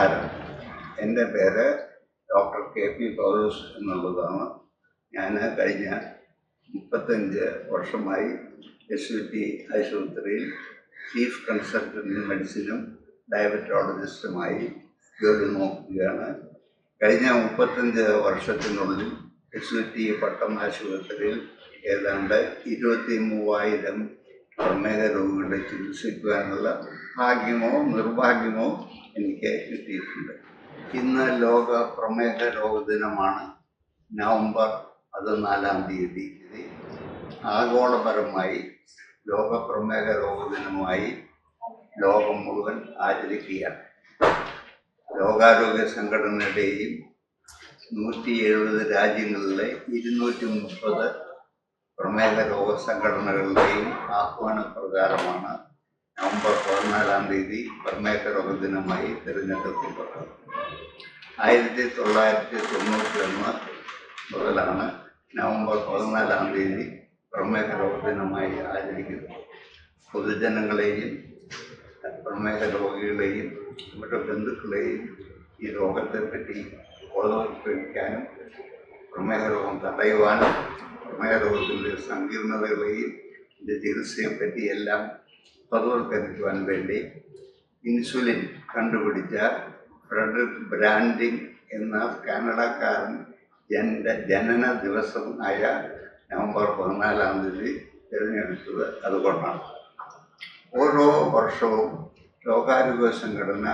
നമസ്കാരം. എന്റെ പേര് ഡോക്ടർ കെ പി പൗലോസ് എന്നുള്ളതാണ്. ഞാൻ കഴിഞ്ഞ മുപ്പത്തഞ്ച് വർഷമായി എസ് യു ടി ആശുപത്രിയിൽ ചീഫ് കൺസൾട്ടന്റ് മെഡിസിനും ഡയബറ്റോളജിസ്റ്റുമായി ജോലി നോക്കുകയാണ്. കഴിഞ്ഞ മുപ്പത്തഞ്ച് വർഷത്തിനുള്ളിൽ എസ് യു ടി പട്ടം ആശുപത്രിയിൽ ഏതാണ്ട് ഇരുപത്തി മൂവായിരം പ്രമേഹ രോഗികളെ ചികിത്സിക്കുവാനുള്ള ഭാഗ്യമോ നിർഭാഗ്യമോ എനിക്ക് കിട്ടിയിട്ടുണ്ട്. ഇന്ന് ലോക പ്രമേഹ രോഗ ദിനമാണ് നവംബർ പതിനാലാം തീയതി. ഇത് ആഗോളപരമായി ലോക പ്രമേഹ രോഗ ദിനമായി ലോകം മുഴുവൻ ആചരിക്കുകയാണ്. ലോകാരോഗ്യ സംഘടനയുടെയും നൂറ്റി എഴുപത് രാജ്യങ്ങളിലെ ഇരുന്നൂറ്റി മുപ്പത് പ്രമേഹ രോഗ സംഘടനകളുടെയും ആഹ്വാനപ്രകാരമാണ് നവംബർ പതിനാലാം തീയതി പ്രമേഹ രോഗ ദിനമായി തിരഞ്ഞെടുക്കപ്പെട്ടത്. ആയിരത്തി തൊള്ളായിരത്തി തൊണ്ണൂറ്റി ഒന്ന് മുതലാണ് നവംബർ പതിനാലാം തീയതി പ്രമേഹ രോഗ ദിനമായി ആചരിക്കുന്നത്. പൊതുജനങ്ങളെയും പ്രമേഹ രോഗികളെയും അവരുടെ ബന്ധുക്കളെയും ഈ രോഗത്തെപ്പറ്റി ബോധവൽക്കരിക്കാനും പ്രമേഹ രോഗം തടയുവാനും പ്രമേഹ രോഗത്തിന്റെ സങ്കീർണതകളെയും ഇതിന്റെ ചികിത്സയെപ്പറ്റി എല്ലാം ബോധവൽക്കരിക്കുവാൻ വേണ്ടി ഇൻസുലിൻ കണ്ടുപിടിച്ച ഫ്രെഡറിക് ബ്രാൻഡിങ് എന്ന കാനഡക്കാരൻ എന്റെ ജനന ദിവസം ആയ നവംബർ പതിനാലാം തീയതി തിരഞ്ഞെടുത്തത് അതുകൊണ്ടാണ്. ഓരോ വർഷവും ലോകാരോഗ്യ സംഘടന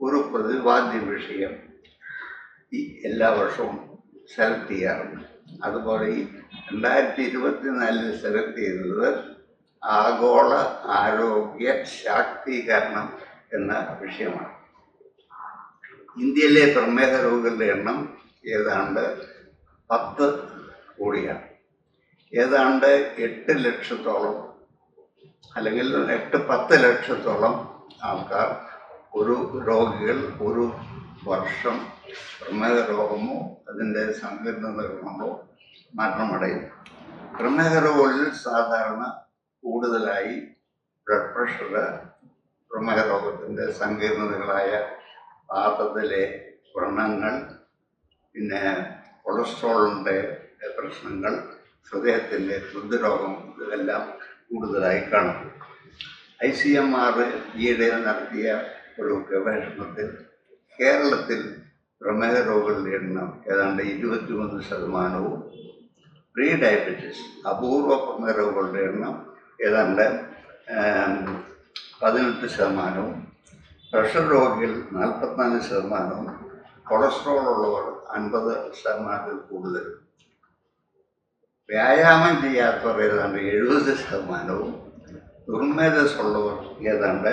ഒരു പ്രതിപാദ്യ വിഷയം ഈ എല്ലാ വർഷവും സെലക്ട് ചെയ്യാറുണ്ട്. അതുപോലെ ഈ രണ്ടായിരത്തി ഇരുപത്തിനാലിൽ സെലക്ട് ചെയ്തത് ആഗോള ആരോഗ്യ ശാക്തീകരണം എന്ന വിഷയമാണ്. ഇന്ത്യയിലെ പ്രമേഹ രോഗികളുടെ എണ്ണം ഏതാണ്ട് പത്ത് കോടിയാണ്. ഏതാണ്ട് എട്ട് ലക്ഷത്തോളം അല്ലെങ്കിൽ എട്ട് പത്ത് ലക്ഷത്തോളം ആൾക്കാർ ഒരു രോഗികൾ ഒരു വർഷം പ്രമേഹ രോഗമോ അതിന്റെ സങ്കീർണതകൾ കൊണ്ടോ മരണമടയും. പ്രമേഹ രോഗങ്ങളിൽ സാധാരണ കൂടുതലായി ബ്ലഡ് പ്രഷർ പ്രമേഹ രോഗത്തിന്റെ സങ്കീർണതകളായ പാത്രത്തിലെ വ്രണങ്ങൾ പിന്നെ കൊളസ്ട്രോളിന്റെ പ്രശ്നങ്ങൾ ഹൃദയത്തിന്റെ ഹൃദ്രോഗം ഇതെല്ലാം കൂടുതലായി കാണും. ഐ സി എം ആർ ഈയിടെ നടത്തിയ ഒരു ഗവേഷണത്തിൽ കേരളത്തിൽ പ്രമേഹ രോഗികളുടെ എണ്ണം ഏതാണ്ട് ഇരുപത്തിമൂന്ന് ശതമാനവും പ്രീ ഡയബറ്റിസ് അപൂർവ പ്രമേഹ രോഗികളുടെ എണ്ണം ഏതാണ്ട് പതിനെട്ട് ശതമാനവും പ്രഷർ രോഗികൾ നാൽപ്പത്തിനാല് ശതമാനവും കൊളസ്ട്രോൾ ഉള്ളവർ അൻപത് ശതമാനത്തിൽ കൂടുതൽ. വ്യായാമം ചെയ്യാത്തവർ ഏതാണ്ട് എഴുപത് ശതമാനവും ദുർമേധസ്സുള്ളവർ ഏതാണ്ട്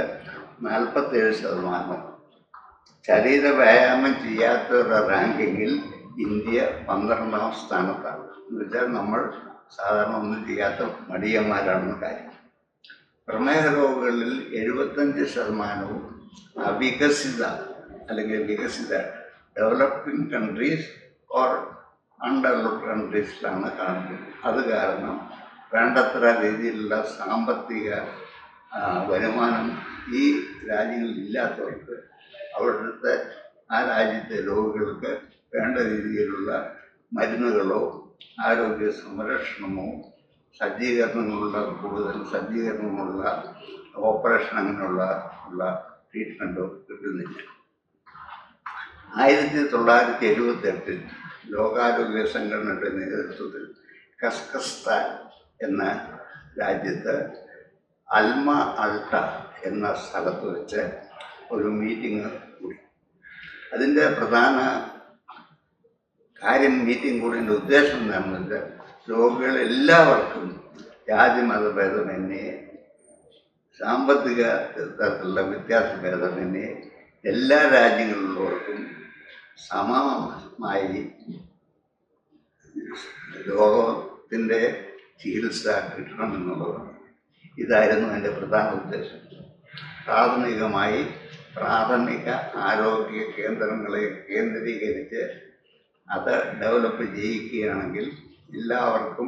നാൽപ്പത്തേഴ് ശതമാനവും. ശരീര വ്യായാമം ചെയ്യാത്തവരുടെ റാങ്കിങ്ങിൽ ഇന്ത്യ പന്ത്രണ്ടാം സ്ഥാനത്താണ്. എന്ന് വെച്ചാൽ നമ്മൾ സാധാരണ ഒന്നും ചെയ്യാത്ത മടിയന്മാരാണെന്ന് കാര്യം. പ്രമേഹ രോഗികളിൽ എഴുപത്തഞ്ച് ശതമാനവും അവികസിത അല്ലെങ്കിൽ വികസിത ഡെവലപ്പിംഗ് കൺട്രീസ് ഓർ അൺഡെവലപ്ഡ് കൺട്രീസിലാണ് കാണുന്നത്. അത് കാരണം വേണ്ടത്ര രീതിയിലുള്ള സാമ്പത്തിക വരുമാനം ഈ രാജ്യങ്ങളിൽ ഇല്ലാത്തവർക്ക് അവിടുത്തെ ആ രാജ്യത്തെ രോഗികൾക്ക് വേണ്ട രീതിയിലുള്ള മരുന്നുകളോ ആരോഗ്യ സംരക്ഷണമോ സജ്ജീകരണങ്ങളുള്ള കൂടുതൽ സജ്ജീകരണമുള്ള ഓപ്പറേഷൻ അങ്ങനെയുള്ള ഉള്ള ട്രീറ്റ്മെന്റോ കിട്ടുന്നില്ല. ആയിരത്തി തൊള്ളായിരത്തി എഴുപത്തി എട്ടിൽ ലോകാരോഗ്യ സംഘടനയുടെ നേതൃത്വത്തിൽ കസ്കസ്താൻ എന്ന രാജ്യത്ത് അൽമ അൾട്ട എന്ന സ്ഥലത്ത് വെച്ച് ഒരു മീറ്റിംഗ് കൂടി. അതിന്റെ പ്രധാന കാര്യം മീറ്റിംഗ് കൂടിന്റെ ഉദ്ദേശം എന്താണെന്ന് വെച്ചാൽ രോഗികൾ എല്ലാവർക്കും ജാതി മതഭേദമന്യേ സാമ്പത്തിക തരത്തിലുള്ള വ്യത്യാസഭേദമന്യേ എല്ലാ രാജ്യങ്ങളിലുള്ളവർക്കും സമമായി രോഗത്തിന്റെ ചികിത്സ കിട്ടണമെന്നുള്ളതാണ് ഇതായിരുന്നു എന്റെ പ്രധാന ഉദ്ദേശം. പ്രാഥമികമായി പ്രാഥമിക ആരോഗ്യ കേന്ദ്രങ്ങളെ കേന്ദ്രീകരിച്ച് അത് ഡെവലപ്പ് ചെയ്യിക്കുകയാണെങ്കിൽ എല്ലാവർക്കും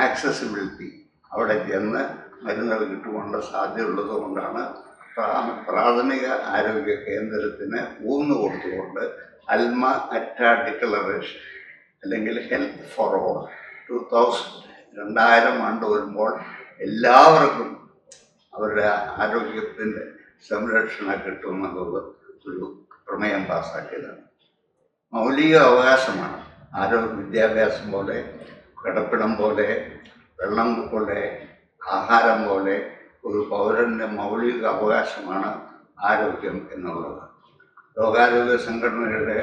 ആക്സസിബിലിറ്റി അവിടെ ചെന്ന് മരുന്നുകൾ കിട്ടുവാനുള്ള സാധ്യതയുള്ളത് കൊണ്ടാണ് പ്രാഥമിക ആരോഗ്യ കേന്ദ്രത്തിന് ഊന്നു കൊടുത്തുകൊണ്ട് അൽമ അറ്റ ഡിക്ലറേഷൻ അല്ലെങ്കിൽ health for all two thousand രണ്ടായിരം ആണ്ട് വരുമ്പോൾ എല്ലാവർക്കും അവരുടെ ആരോഗ്യത്തിന്റെ സംരക്ഷണം കിട്ടുമെന്നുള്ള ഒരു പ്രമേയം പാസ്സാക്കിയതാണ്. മൗലിക അവകാശമാണ്. ആരോഗ്യ വിദ്യാഭ്യാസം പോലെ കിടപ്പിടം പോലെ വെള്ളം പോലെ ആഹാരം പോലെ ഒരു പൗരന്റെ മൗലിക അവകാശമാണ് ആരോഗ്യം എന്നുള്ളത്. ലോകാരോഗ്യ സംഘടനയുടെ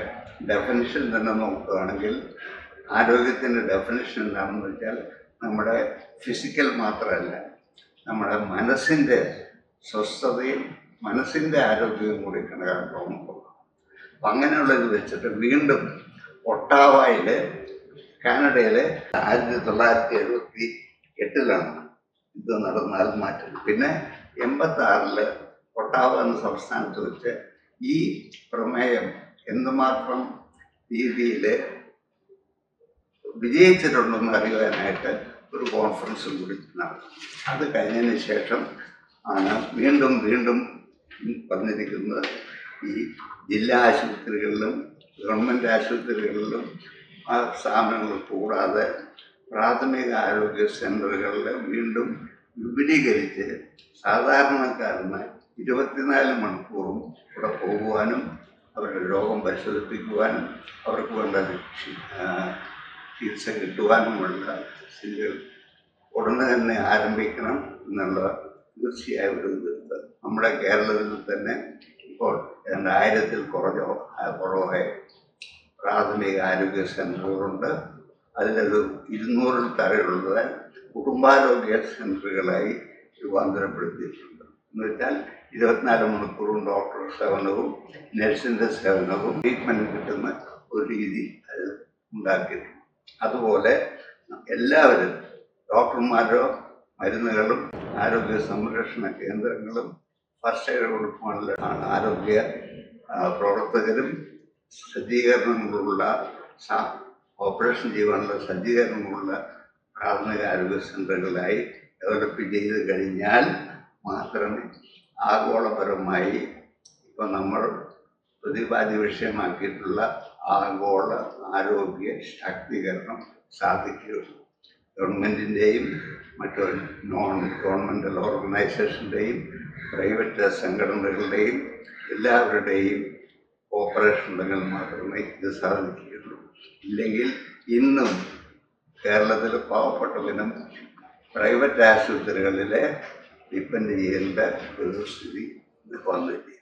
ഡെഫിനിഷൻ തന്നെ നോക്കുകയാണെങ്കിൽ ആരോഗ്യത്തിന്റെ ഡെഫിനിഷൻ എന്താണെന്ന് വെച്ചാൽ നമ്മുടെ ഫിസിക്കൽ മാത്രമല്ല നമ്മുടെ മനസ്സിന്റെ സ്വസ്ഥതയും മനസ്സിന്റെ ആരോഗ്യവും കൂടി കണക്കാക്കുമ്പോൾ അപ്പം അങ്ങനെയുള്ളത് വെച്ചിട്ട് വീണ്ടും ഒട്ടാവയിൽ കാനഡയിലെ ആയിരത്തി തൊള്ളായിരത്തി എഴുപത്തി എട്ടിലാണ് ഇത് നടന്നാൽ മാറ്റം. പിന്നെ എൺപത്തി ആറിൽ ഒട്ടാവ എന്ന സംസ്ഥാനത്ത് വെച്ച് ഈ പ്രമേയം എന്തുമാത്രം രീതിയിൽ വിജയിച്ചിട്ടുണ്ടെന്ന് അറിയുവാനായിട്ട് ഒരു കോൺഫറൻസും കൂടി നടന്നു. അത് കഴിഞ്ഞതിന് ശേഷം ആണ് വീണ്ടും വീണ്ടും വന്നിരിക്കുന്നത് ഈ ജില്ലാ ആശുപത്രികളിലും ഗവൺമെന്റ് ആശുപത്രികളിലും ആ സ്ഥാപനങ്ങൾ കൂടാതെ പ്രാഥമിക ആരോഗ്യ സെന്ററുകളിൽ വീണ്ടും വിപുലീകരിച്ച് സാധാരണക്കാരന് ഇരുപത്തിനാല് മണിക്കൂറും ഇവിടെ പോകുവാനും അവരുടെ രോഗം പരിശോധിപ്പിക്കുവാനും അവർക്ക് വേണ്ട ചികിത്സ കിട്ടുവാനുമുള്ള സ്ഥിതികൾ ഉടനെ തന്നെ ആരംഭിക്കണം എന്നുള്ള തീർച്ചയായും ഒരു നമ്മുടെ കേരളത്തിൽ തന്നെ ഇപ്പോൾ രണ്ടായിരത്തിൽ കുറഞ്ഞോ കുറവായ പ്രാഥമിക ആരോഗ്യ സെന്ററുകളുണ്ട് അതിലൊരു ഇരുന്നൂറിൽ താഴെയുള്ളത് കുടുംബാരോഗ്യ സെന്ററുകളായി രൂപാന്തരപ്പെടുത്തിയിട്ടുണ്ട്. എന്ന് വെച്ചാൽ ഇരുപത്തിനാല് മണിക്കൂറും ഡോക്ടർ സേവനവും നഴ്സിന്റെ സേവനവും ട്രീറ്റ്മെന്റ് കിട്ടുന്ന ഒരു രീതി അത് ഉണ്ടാക്കിയിട്ടുണ്ട്. അതുപോലെ എല്ലാവരും ഡോക്ടർമാരോ മരുന്നുകളും ആരോഗ്യ സംരക്ഷണ കേന്ദ്രങ്ങളും കർഷകർ കൊടുക്കുവാനുള്ള ആരോഗ്യ പ്രവർത്തകരും സജ്ജീകരണങ്ങളുള്ള ഓപ്പറേഷൻ ചെയ്യുവാനുള്ള സജ്ജീകരണങ്ങളുള്ള പ്രാഥമിക ആരോഗ്യ സെന്ററുകളായി ഡെവലപ്പ് ചെയ്ത് കഴിഞ്ഞാൽ മാത്രമേ ആഗോളപരമായി ഇപ്പം നമ്മൾ പ്രതിപാദ്യ വിഷയമാക്കിയിട്ടുള്ള ആഗോള ആരോഗ്യ ശാക്തീകരണം സാധിക്കുകയുള്ളൂ. ഗവൺമെന്റിന്റെയും മറ്റു നോൺ ഗവൺമെന്റൽ ഓർഗനൈസേഷന്റെയും പ്രൈവറ്റ് സംഘടനകളുടെയും എല്ലാവരുടെയും ഓപ്പറേഷൻ ഉണ്ടെങ്കിൽ മാത്രമേ ഇത് സാധിക്കുകയുള്ളൂ. ഇല്ലെങ്കിൽ ഇന്നും കേരളത്തിൽ പാവപ്പെട്ടവനും പ്രൈവറ്റ് ആശുപത്രികളിലെ ഡിപ്പെൻഡ് ചെയ്യേണ്ട ഒരു സ്ഥിതി വന്നിട്ടുണ്ട്